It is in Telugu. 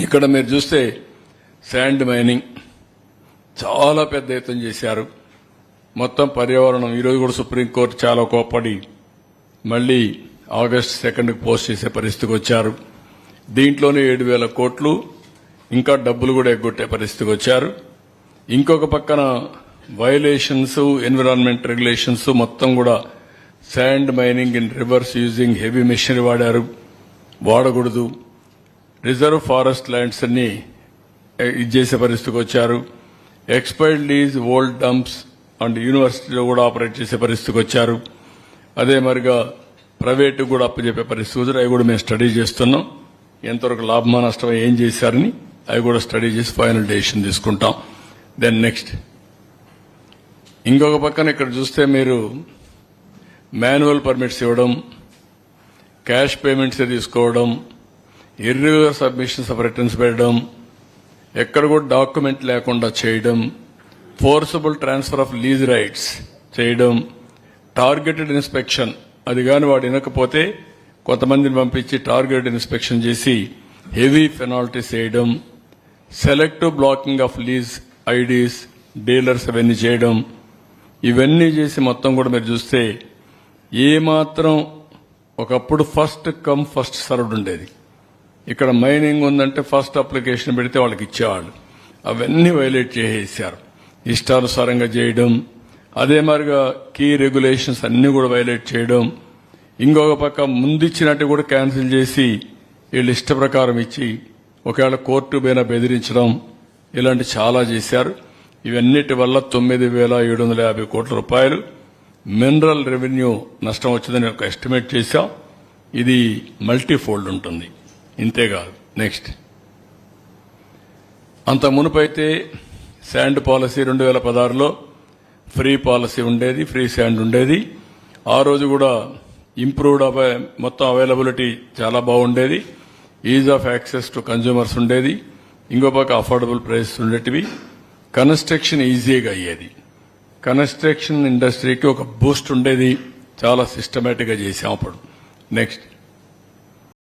ఇక్కడ మీరు చూస్తే శాండ్ మైనింగ్ చాలా పెద్ద ఎత్తున చేశారు. మొత్తం పర్యావరణం ఈరోజు కూడా సుప్రీంకోర్టు చాలా కోప్పడి మళ్ళీ ఆగస్ట్ సెకండ్కి పోస్ట్ చేసే పరిస్థితికి వచ్చారు. దీంట్లోనే ఏడు వేల కోట్లు ఇంకా డబ్బులు కూడా ఎగ్గొట్టే పరిస్థితికి వచ్చారు. ఇంకొక పక్కన వయలేషన్స్ ఎన్విరాన్మెంట్ రెగ్యులేషన్స్ మొత్తం కూడా sand mining in rivers using heavy machinery వాడారు. వాడకూడదు. రిజర్వ్ ఫారెస్ట్ ల్యాండ్స్ అన్ని ఇది చేసే పరిస్థితికి వచ్చారు. Expired lease old dumps and యూనివర్సిటీలో కూడా ఆపరేట్ చేసే పరిస్థితికి వచ్చారు. అదే మరిగా ప్రైవేటు కూడా అప్పచెప్పే పరిస్థితి వచ్చారు అవి కూడా మేము స్టడీ చేస్తున్నాం. ఎంతవరకు లాభమా నష్టం ఏం చేశారని అవి కూడా స్టడీ చేసి ఫైనల్ డెసిషన్ తీసుకుంటాం. దెన్ నెక్స్ట్ ఇంకొక పక్కన ఇక్కడ చూస్తే మీరు మాన్యువల్ పర్మిట్స్ ఇవ్వడం క్యాష్ పేమెంట్స్ తీసుకోవడం ఇర్రెగ్యులర్ సబ్మిషన్స్ ఆఫ్ రిటర్న్స్ పెట్టడం ఎక్కడ కూడా డాక్యుమెంట్ లేకుండా చేయడం forcible transfer of lease rights చేయడం టార్గెటెడ్ ఇన్స్పెక్షన్ అది కాని వాడు వినకపోతే కొంతమందిని పంపించి టార్గెటెడ్ ఇన్స్పెక్షన్ చేసి హెవీ పెనాల్టీస్ వేయడం selective blocking of lease IDs dealers అవన్నీ చేయడం ఇవన్నీ చేసి మొత్తం కూడా మీరు చూస్తే ఏమాత్రం ఒకప్పుడు ఫస్ట్ కమ్ ఫస్ట్ సర్వ్డ్ ఉండేది. ఇక్కడ మైనింగ్ ఉందంటే ఫస్ట్ అప్లికేషన్ పెడితే వాళ్ళకి ఇచ్చేవాళ్ళు. అవన్నీ వైలేట్ చేసేసారు ఇష్టానుసారంగా చేయడం అదే మరిగా కీ రెగ్యులేషన్స్ అన్ని కూడా వైలేట్ చేయడం ఇంకొక పక్క ముందిచ్చినట్టు కూడా క్యాన్సిల్ చేసి వీళ్ళు ఇష్ట ప్రకారం ఇచ్చి ఒకవేళ కోర్టు పైన బెదిరించడం ఇలాంటి చాలా చేశారు. ఇవన్నిటి వల్ల తొమ్మిది వేల ఏడు వందల యాభై కోట్ల రూపాయలు మినరల్ రెవెన్యూ నష్టం వచ్చిందని ఒక ఎస్టిమేట్ చేశాం. ఇది మల్టీ ఫోల్డ్ ఉంటుంది. ఇంతేకాదు నెక్స్ట్ అంత మునుపైతే శాండ్ పాలసీ రెండు వేల పదహారులో ఫ్రీ పాలసీ ఉండేది ఫ్రీ శాండ్ ఉండేది. ఆ రోజు కూడా ఇంప్రూవ్డ్ అవై- మొత్తం అవైలబిలిటీ చాలా బాగుండేది. Ease of access to consumers ఉండేది. ఇంకో పక్క అఫోర్డబుల్ ప్రైసెస్ ఉండేటివి. కన్స్ట్రక్షన్ ఈజీగా అయ్యేది. కన్స్ట్రక్షన్ ఇండస్ట్రీకి ఒక బూస్ట్ ఉండేది. చాలా సిస్టమేటిక్గా చేసాం అప్పుడు. నెక్స్ట్